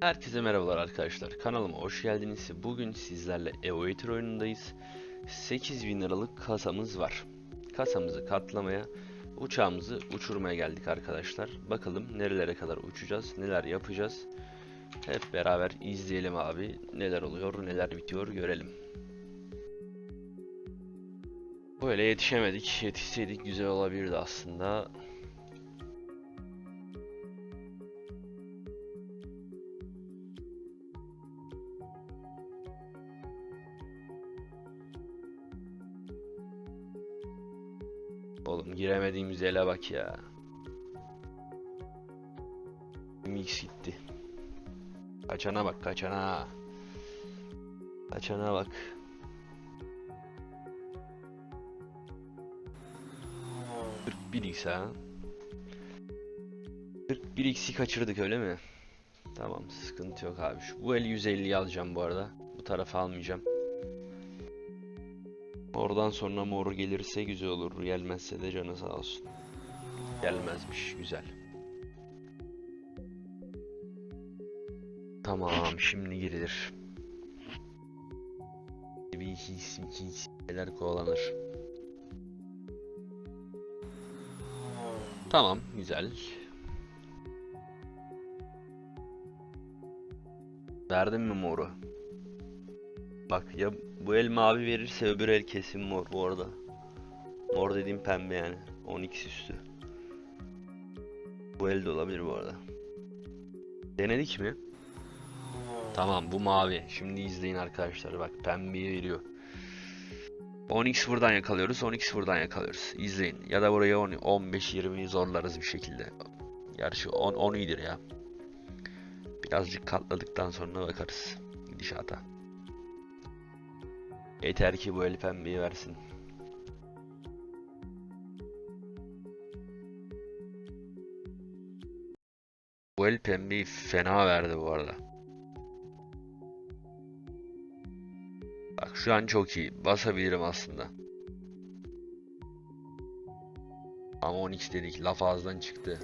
Herkese merhabalar arkadaşlar. Kanalıma hoş geldiniz. Bugün sizlerle Evoator oyunundayız. 8000 liralık kasamız var. Kasamızı katlamaya, uçağımızı uçurmaya geldik arkadaşlar. Bakalım nerelere kadar uçacağız, neler yapacağız. Hep beraber izleyelim abi. Neler oluyor, neler bitiyor görelim. Böyle yetişemedik. Yetişseydik güzel olabilirdi aslında. Oğlum giremediğimiz ele bak ya. Mix gitti. Kaçana bak kaçana. Kaçana bak. Bir x ha. 41 x'i kaçırdık öyle mi? Tamam sıkıntı yok abi. Şu, bu el 150'yi alacağım bu arada. Bu tarafa almayacağım. Oradan sonra mor gelirse güzel olur. Gelmezse de canı sağ olsun. Gelmezmiş. Güzel. Tamam şimdi girilir. Bir isim iki isimler kovalanır. Tamam güzel. Verdin mi moru? Bak ya bu el mavi verirse öbür el kesin mor bu arada. Mor dediğim pembe yani. 12 üstü. Bu el de olabilir bu arada. Denedik mi? Tamam bu mavi. Şimdi izleyin arkadaşlar bak pembeyi veriyor. 10x buradan yakalıyoruz. 10x buradan yakalıyoruz. İzleyin. Ya da buraya 15-20'yi zorlarız bir şekilde. Gerçi 10, 10 iyidir ya. Birazcık katladıktan sonra bakarız gidişata. Yeter ki bu el pembeyi versin. Bu el pembeyi fena verdi bu arada. Şu an çok iyi. Basabilirim aslında. Ama 12 dedik. Laf ağızdan çıktı.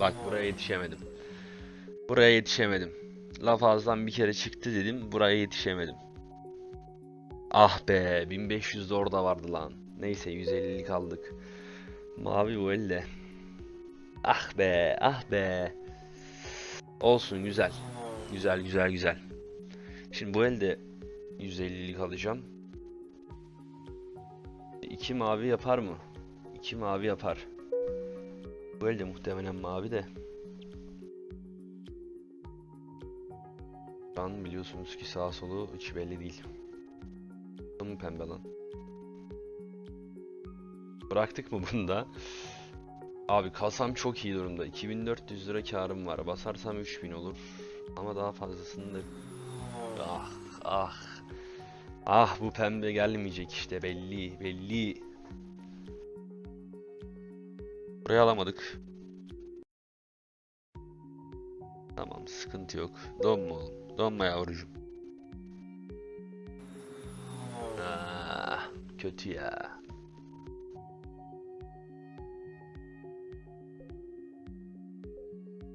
Bak buraya yetişemedim. Buraya yetişemedim. Laf ağızdan bir kere çıktı dedim. Buraya yetişemedim. Ah be 1500 de orada vardı lan. Neyse 150'lik aldık. Mavi bu elde. Ah be ah be. Olsun güzel. Güzel güzel güzel. Şimdi bu elde 150'lik alacağım. İki mavi yapar mı? İki mavi yapar. Bu elde muhtemelen mavi de. Şu biliyorsunuz ki sağ solu hiç belli değil. Mu pembe lan? Bıraktık mı bunu da? Abi kasam çok iyi durumda. 2400 lira karım var. Basarsam 3000 olur. Ama daha fazlasını da... Ah ah. Ah bu pembe gelmeyecek işte belli belli. Buraya alamadık. Tamam sıkıntı yok. Donma oğlum. Donma yavrucuğum. Ah, kötü ya.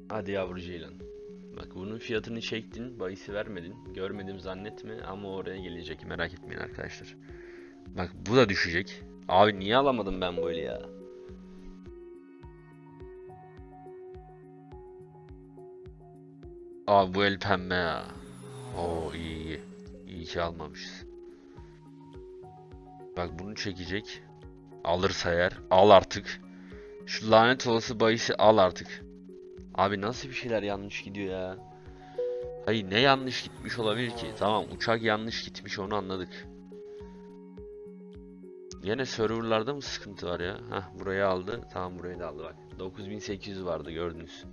Hadi yavru ceylan. Bak bunun fiyatını çektin, bahisi vermedin. Görmedim zannetme ama oraya gelecek merak etmeyin arkadaşlar. Bak bu da düşecek. Abi niye alamadım ben böyle ya? Abi bu el pembe ya. Oo iyi iyi. İyi ki almamışız. Bak bunu çekecek. Alırsa eğer. Al artık. Şu lanet olası bahisi al artık. Abi nasıl bir şeyler yanlış gidiyor ya? Hayır ne yanlış gitmiş olabilir ki? Tamam uçak yanlış gitmiş onu anladık. Yine serverlarda mı sıkıntı var ya? Hah burayı aldı. Tamam burayı da aldı bak. 9800 vardı gördünüz.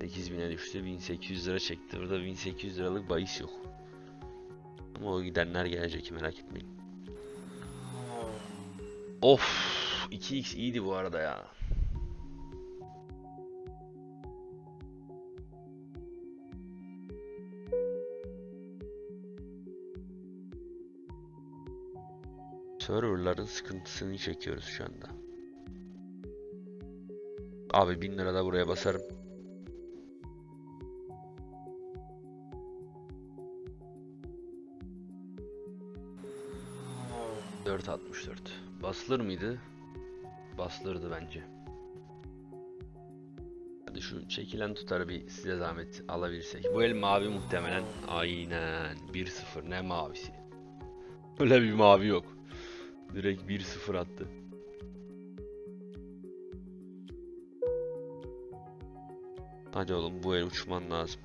8000'e düştü. 1800 lira çekti. Burada 1800 liralık bahis yok. Ama o gidenler gelecek merak etmeyin. Of 2x iyiydi bu arada ya. Serverların sıkıntısını çekiyoruz şu anda. Abi 1000 lira da buraya basarım. Dört altmış dört. Basılır mıydı? Basılırdı bence. Hadi şu çekilen tutarı bir size zahmet alabilirsek. Bu el mavi muhtemelen. Aynen. 1-0 ne mavisi. Öyle bir mavi yok. Direkt 1-0 attı. Hadi oğlum bu el uçman lazım.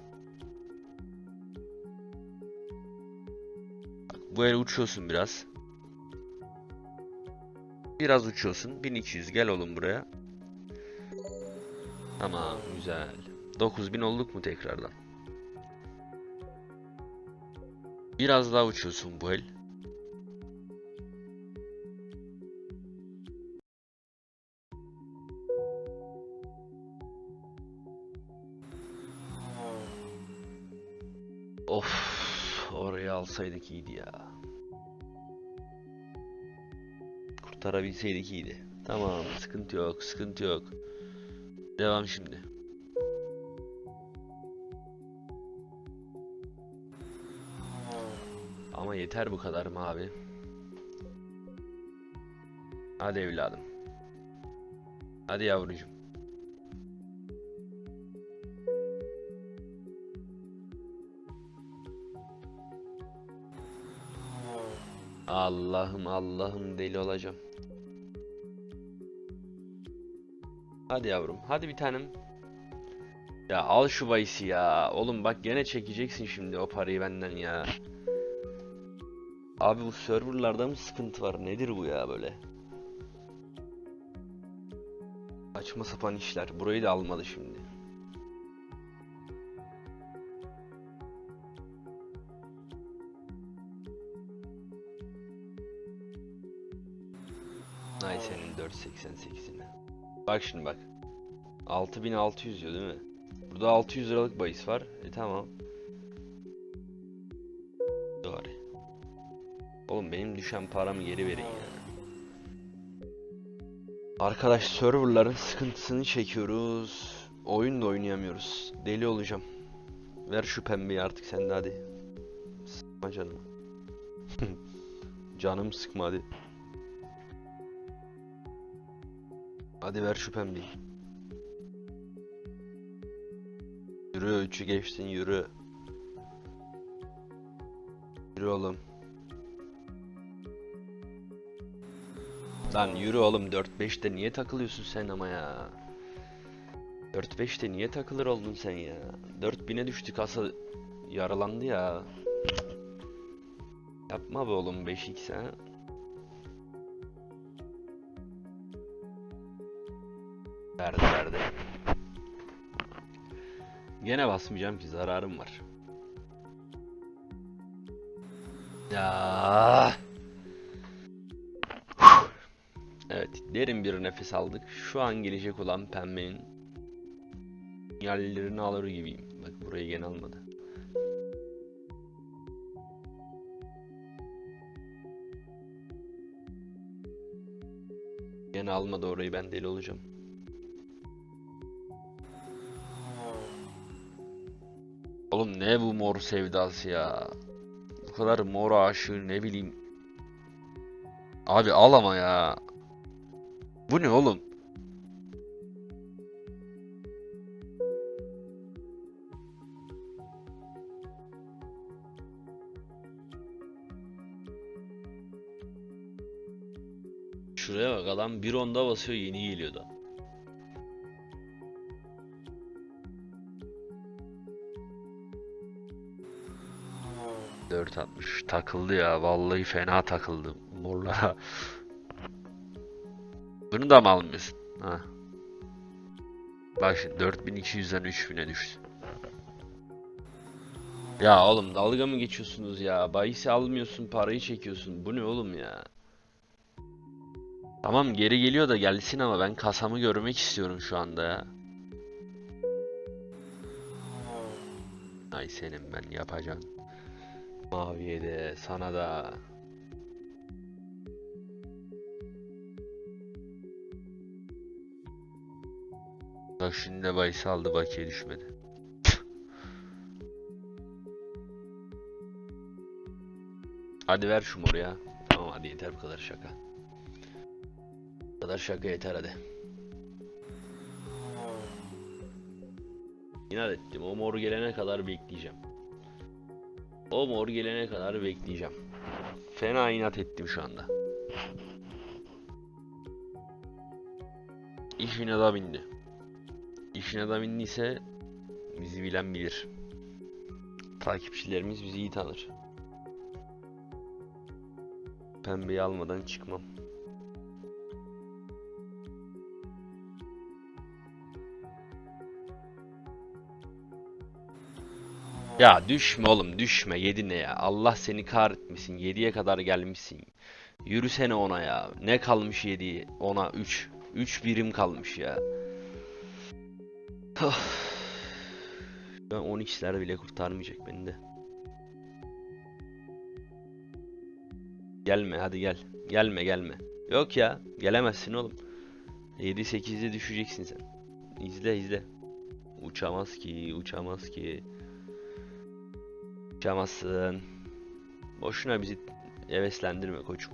Bak, bu el uçuyorsun biraz. Biraz uçuyorsun. 1200 gel oğlum buraya. Tamam güzel. 9000 olduk mu tekrardan? Biraz daha uçuyorsun bu el. Oraya alsaydık iyiydi ya. Kurtarabilseydik iyiydi. Tamam, sıkıntı yok, sıkıntı yok. Devam şimdi. Ama yeter bu kadar mı abi? Hadi evladım. Hadi yavrucuğum. Allah'ım Allah'ım deli olacağım. Hadi yavrum. Hadi bir tanem. Ya al şu bahisi ya. Oğlum bak gene çekeceksin şimdi o parayı benden ya. Abi bu serverlarda mı sıkıntı var? Nedir bu ya böyle? Saçma sapan işler. Burayı da almadı şimdi. Ay senin 488'ine. Bak şimdi bak. 6600 diyor değil mi? Burada 600 liralık bahis var. E tamam. Doğru. Oğlum benim düşen paramı geri verin ya. Arkadaş serverların sıkıntısını çekiyoruz. Oyun da oynayamıyoruz. Deli olacağım. Ver şu pembeyi artık sen de hadi. Sıkma canımı. Canım sıkma hadi. Hadi ver şu pembeyi. Yürü üçü geçtin yürü. Yürü oğlum. Lan yürü oğlum 4-5'te niye takılıyorsun sen ama ya? 4-5'te niye takılır oldun sen ya? 4000'e düştü kasa yaralandı ya. Yapma be oğlum 5x ha. Gene basmayacağım ki zararım var. Ya. Evet, derin bir nefes aldık. Şu an gelecek olan pembenin yerlerini alır gibiyim. Bak burayı gene almadı. Gene almadı orayı ben deli olacağım. Oğlum ne bu mor sevdası ya? Bu kadar mor aşığı ne bileyim. Abi al ama ya. Bu ne oğlum? Şuraya bak adam bir onda basıyor yeni geliyor da. Dört atmış. Takıldı ya. Vallahi fena takıldı. Morlara. Bunu da mı almıyorsun? Ha. Bak şimdi 4200'den 3000'e düştü. Ya oğlum dalga mı geçiyorsunuz ya? Bahisi almıyorsun, parayı çekiyorsun. Bu ne oğlum ya? Tamam geri geliyor da gelsin ama ben kasamı görmek istiyorum şu anda ya. Ay senin ben yapacağım. Maviye de sana da. Bak şimdi de bahis aldı bakiye düşmedi. hadi ver şu moru ya. Tamam hadi yeter bu kadar şaka. Bu kadar şaka yeter hadi. İnat ettim o moru gelene kadar bekleyeceğim. O mor gelene kadar bekleyeceğim. Fena inat ettim şu anda. İşine da bindi. İşine da bindiyse bizi bilen bilir. Takipçilerimiz bizi iyi tanır. Pembeyi almadan çıkmam. Ya düşme oğlum düşme. Yedi ne ya? Allah seni kahretmesin. 7'ye kadar gelmişsin. Yürüsene ona ya. Ne kalmış 7'ye ona 3 3 birim kalmış ya. Of. Ben 12'ler bile kurtarmayacak beni de. Gelme hadi gel. Gelme gelme. Yok ya gelemezsin oğlum. 7-8'de düşeceksin sen. İzle izle. Uçamaz ki uçamaz ki Uçamazsın. Boşuna bizi heveslendirme koçum.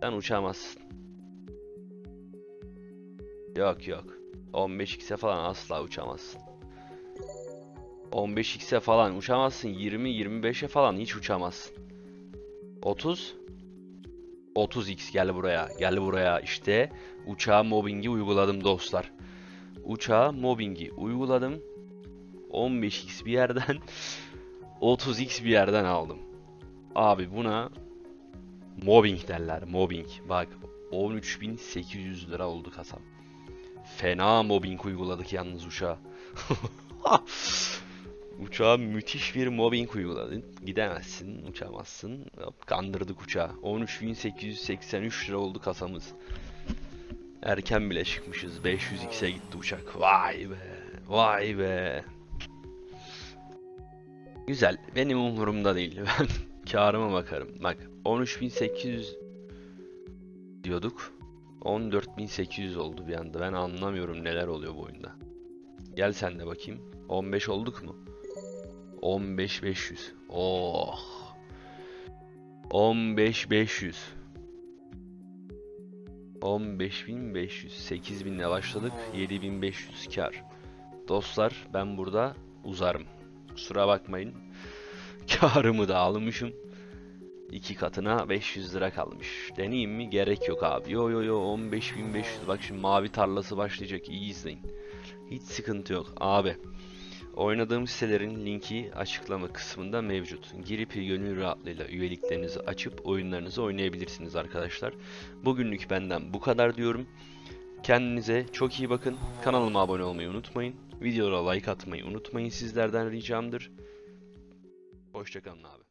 Sen uçamazsın. Yok yok. 15x'e falan asla uçamazsın. 15x'e falan uçamazsın. 20-25'e falan hiç uçamazsın. 30 30x gel buraya. Gel buraya. İşte uçağa mobbingi uyguladım dostlar. Uçağa mobbingi uyguladım. 15x bir yerden 30x bir yerden aldım. Abi buna mobbing derler. Mobbing. Bak 13.800 lira oldu kasam. Fena mobbing uyguladık yalnız uçağa. Uçağa müthiş bir mobbing uyguladın. Gidemezsin, uçamazsın. Kandırdık uçağı. 13.883 lira oldu kasamız. Erken bile çıkmışız. 500x'e gitti uçak. Vay be. Vay be. Güzel. Benim umurumda değil. Ben karıma bakarım. Bak 13.800 diyorduk. 14.800 oldu bir anda. Ben anlamıyorum neler oluyor bu oyunda. Gel sen de bakayım. 15 olduk mu? 15.500. Oh. 15.500. 15.500. 8.000 ile başladık. 7.500 kar. Dostlar ben burada uzarım. Kusura bakmayın. Karımı da almışım. İki katına 500 lira kalmış. Deneyeyim mi? Gerek yok abi. Yo yo yo 15.500. Bak şimdi mavi tarlası başlayacak. İyi izleyin. Hiç sıkıntı yok abi. Oynadığım sitelerin linki açıklama kısmında mevcut. Girip gönül rahatlığıyla üyeliklerinizi açıp oyunlarınızı oynayabilirsiniz arkadaşlar. Bugünlük benden bu kadar diyorum. Kendinize çok iyi bakın. Kanalıma abone olmayı unutmayın. Videolara like atmayı unutmayın sizlerden ricamdır. Hoşçakalın abi.